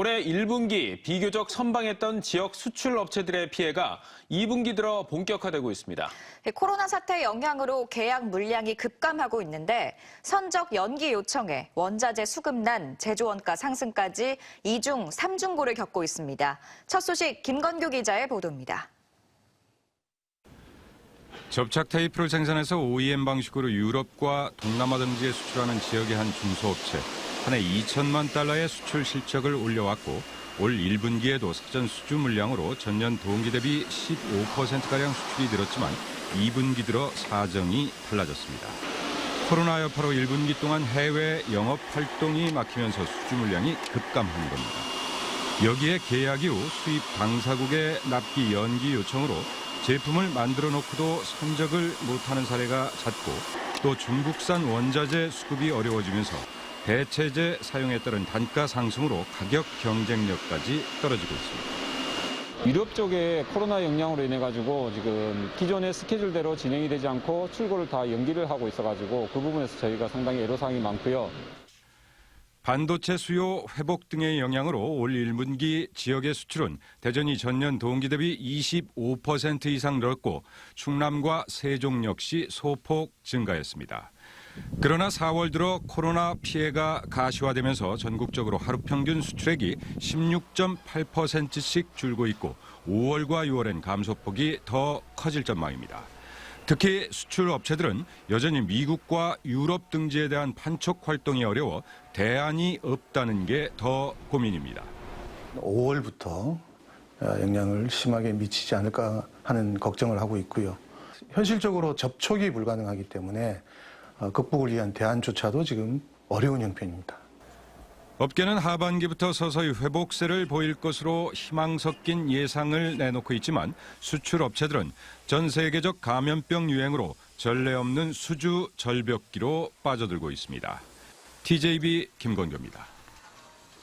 올해 1분기 비교적 선방했던 지역 수출 업체들의 피해가 2분기 들어 본격화되고 있습니다. 코로나 사태 영향으로 계약 물량이 급감하고 있는데 선적 연기 요청에 원자재 수급난, 제조 원가 상승까지 이중삼중고를 겪고 있습니다. 첫 소식 김건규 기자의 보도입니다. 접착 테이프를 생산해서 OEM 방식으로 유럽과 동남아 등지에 수출하는 지역의 한 중소업체 한 해 2천만 달러의 수출 실적을 올려왔고 올 1분기에도 사전 수주 물량으로 전년 동기 대비 15%가량 수출이 늘었지만 2분기 들어 사정이 달라졌습니다. 코로나 여파로 1분기 동안 해외 영업 활동이 막히면서 수주 물량이 급감한 겁니다. 여기에 계약 이후 수입 당사국의 납기 연기 요청으로 제품을 만들어 놓고도 선적을 못하는 사례가 잦고 또 중국산 원자재 수급이 어려워지면서 대체재 사용에 따른 단가 상승으로 가격 경쟁력까지 떨어지고 있습니다. 유럽 쪽에 코로나 영향으로 인해 가지고 지금 기존의 스케줄대로 진행이 되지 않고 출고를 다 연기를 하고 있어 가지고 그 부분에서 저희가 상당히 애로사항이 많고요. 반도체 수요 회복 등의 영향으로 올 1분기 지역의 수출은 대전이 전년 동기 대비 25% 이상 늘었고 충남과 세종 역시 소폭 증가했습니다. 그러나 4월 들어 코로나 피해가 가시화되면서 전국적으로 하루 평균 수출액이 16.8%씩 줄고 있고 5월과 6월엔 감소폭이 더 커질 전망입니다. 특히 수출 업체들은 여전히 미국과 유럽 등지에 대한 판촉 활동이 어려워 대안이 없다는 게 더 고민입니다. 5월부터 영향을 심하게 미치지 않을까 하는 걱정을 하고 있고요. 현실적으로 접촉이 불가능하기 때문에 어, 극복을 위한 대안조차도 지금 어려운 형편입니다. 업계는 하반기부터 서서히 회복세를 보일 것으로 희망 섞인 예상을 내놓고 있지만 수출 업체들은 전 세계적 감염병 유행으로 전례 없는 수주 절벽기로 빠져들고 있습니다. TJB 김건교입니다.